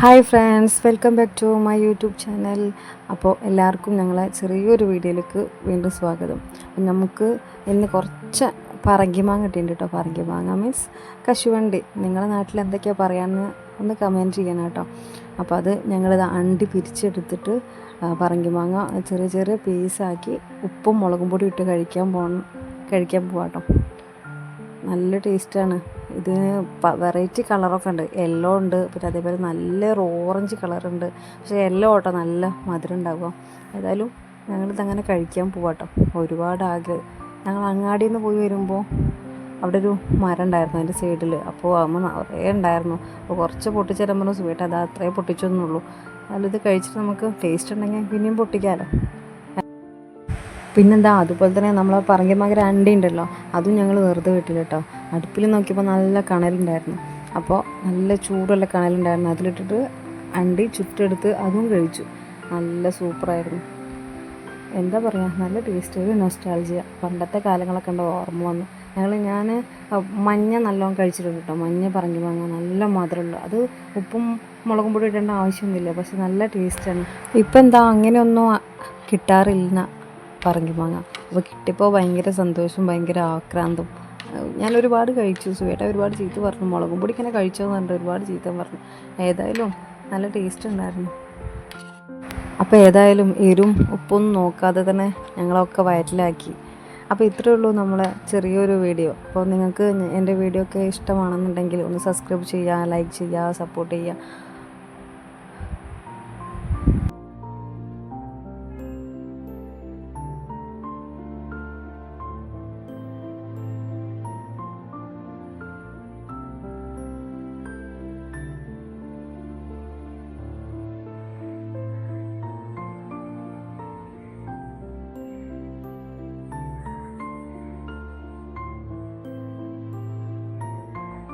Hi friends welcome back to my YouTube channel അപ്പോൾ എല്ലാവർക്കും ഞങ്ങളെ ചെറിയൊരു വീഡിയോയിലേക്ക് വീണ്ടും സ്വാഗതം. നമുക്ക് ഇന്ന് കുറച്ച് പറങ്കിമാങ്ങ കിട്ടിയിട്ടുണ്ട് കേട്ടോ. പറങ്കിമാങ്ങ മീൻസ് കശുവണ്ടി. നിങ്ങളുടെ നാട്ടിൽ എന്തൊക്കെയാണ് പറയാമെന്ന് ഒന്ന് കമന്റ് ചെയ്യണം കേട്ടോ. അപ്പോൾ അത് ഞങ്ങളിത് അണ്ടി പിരിച്ചെടുത്തിട്ട് പറങ്കിമാങ്ങ ചെറിയ ചെറിയ പീസാക്കി ഉപ്പും മുളകും പൊടി ഇട്ട് കഴിക്കാൻ പോകണം കഴിക്കാൻ പോവാം കേട്ടോ നല്ല ടേസ്റ്റാണ് ഇത് വെറൈറ്റി കളറൊക്കെ ഉണ്ട്. യെല്ലോ ഉണ്ട് പിന്നെ അതേപോലെ നല്ല ഓറഞ്ച് കളറുണ്ട് പക്ഷേ യെല്ലോ കേട്ടോ നല്ല മധുരം ഉണ്ടാവുക. ഏതായാലും ഞങ്ങളിത് അങ്ങനെ കഴിക്കാൻ പോവാട്ടോ ഒരുപാട് ആഗ്രഹം ഞങ്ങൾ അങ്ങാടിയിൽ നിന്ന് പോയി വരുമ്പോൾ അവിടെ ഒരു മരം ഉണ്ടായിരുന്നു അതിന്റെ സൈഡിൽ അപ്പോൾ അമ്മ നിറയെ ഉണ്ടായിരുന്നു. അപ്പോൾ കുറച്ച് പൊട്ടിച്ചേരാൻ പറഞ്ഞു സുഖമായിട്ട് അത് അത്രേ പൊട്ടിച്ചൊന്നുള്ളൂ. അതിലിത് കഴിച്ചിട്ട് നമുക്ക് ടേസ്റ്റ് ഉണ്ടെങ്കിൽ പിന്നെയും പൊട്ടിക്കാമല്ലോ പിന്നെന്താ അതുപോലെ തന്നെ നമ്മൾ പറങ്കിമാകര അണ്ടി ഉണ്ടല്ലോ അതും ഞങ്ങൾ വെറുതെ വിട്ടില്ല കേട്ടോ അടുപ്പിൽ നോക്കിയപ്പോൾ നല്ല കണലുണ്ടായിരുന്നു. അപ്പോൾ നല്ല ചൂടുള്ള കണലുണ്ടായിരുന്നു. അതിലിട്ടിട്ട് അണ്ടി ചുറ്റെടുത്ത് അതും കഴിച്ചു. നല്ല സൂപ്പറായിരുന്നു. എന്താ പറയുക നല്ല ടേസ്റ്റ് ഒരു നൊസ്റ്റാൾജിയ പണ്ടത്തെ കാലങ്ങളൊക്കെ ഉണ്ട് ഓർമ്മ വന്നു. ഞങ്ങൾ ഞാൻ മഞ്ഞ നല്ലോണം കഴിച്ചിട്ടുണ്ട് കേട്ടോ മഞ്ഞ പറഞ്ഞു മാങ്ങ നല്ല മധുരമുള്ളൂ. അത് ഉപ്പും മുളകും പൊടി ഇടേണ്ട ആവശ്യമൊന്നുമില്ല. പക്ഷെ നല്ല ടേസ്റ്റാണ് ഇപ്പം എന്താ അങ്ങനെയൊന്നും കിട്ടാറില്ല പറഞ്ഞു മാങ്ങ. അപ്പോൾ കിട്ടിയപ്പോൾ ഭയങ്കര സന്തോഷവും ഭയങ്കര ആക്രാന്തം ഞാൻ ഒരുപാട് കഴിച്ചു സുവേട്ട ഒരുപാട് ചീത്ത പറഞ്ഞു മുളകും പൊടി ഇങ്ങനെ കഴിച്ചോന്ന് പറഞ്ഞിട്ട് ഒരുപാട് ചീത്ത പറഞ്ഞു. ഏതായാലും നല്ല ടേസ്റ്റ് ഉണ്ടായിരുന്നു. അപ്പോൾ ഏതായാലും എരും ഉപ്പും നോക്കാതെ തന്നെ ഞങ്ങളൊക്കെ വയറ്റിലാക്കി. അപ്പോൾ ഇത്രയേ ഉള്ളൂ നമ്മളെ ചെറിയൊരു വീഡിയോ. അപ്പോൾ നിങ്ങൾക്ക് എന്റെ വീഡിയോ ഒക്കെ ഇഷ്ടമാണെന്നുണ്ടെങ്കിൽ ഒന്ന് സബ്സ്ക്രൈബ് ചെയ്യുക ലൈക്ക് ചെയ്യുക സപ്പോർട്ട് ചെയ്യുക.